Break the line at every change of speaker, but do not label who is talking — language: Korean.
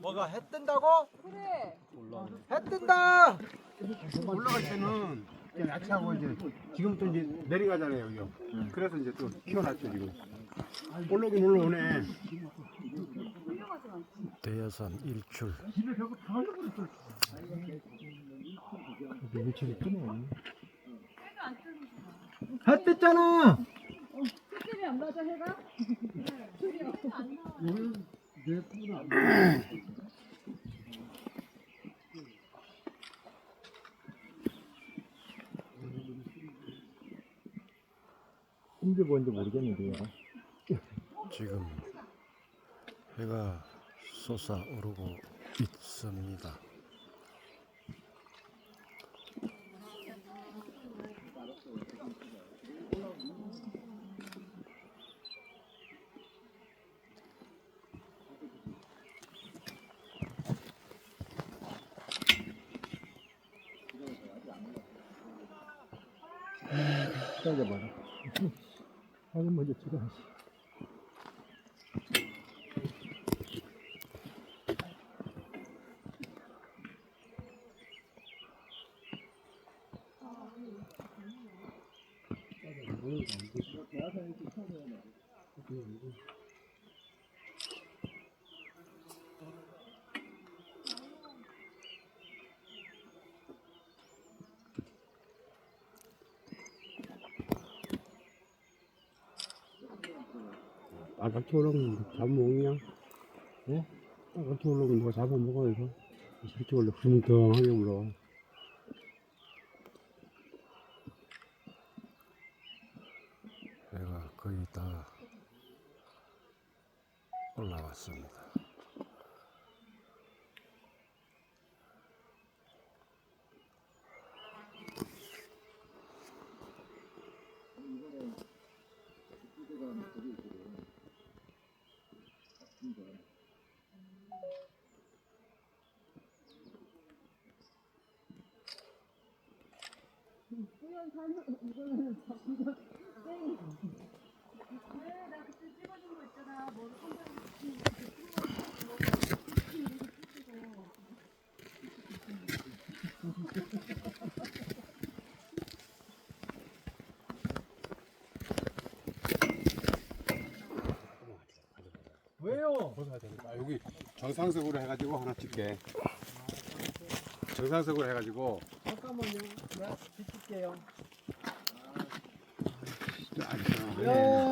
뭐가 해 뜬다고?
그래.
해 뜬다.
올라갈 때는 그냥 야채하고 이제 지금부터 이제 내려가잖아요 여기요. 그래서 이제 또 키워놨죠 지금. 올라오긴 올라오네.
대여산 일출
해 떴잖아.
시점이 안 맞아 해가?
언제 뭔지 모르겠는데요.
지금 해가 솟아오르고 있습니다.
기다려봐라. 하긴 먼저 들어가시.
아 같이 올라오면 잡아먹냐? 예? 아 같이 올라오면 누가 잡아먹어 이거. 이렇게 올라 흐름덩하게 올라와.
해가 거의 다 올라왔습니다.
이거는 자기가 땡이. 그래 나 그때 찍어준 거 있잖아.
아, 여기 정상석으로 해가지고 하나 찍게. 정상석으로 해가지고
잠깐만요. 내가 비출게요.
아,
야.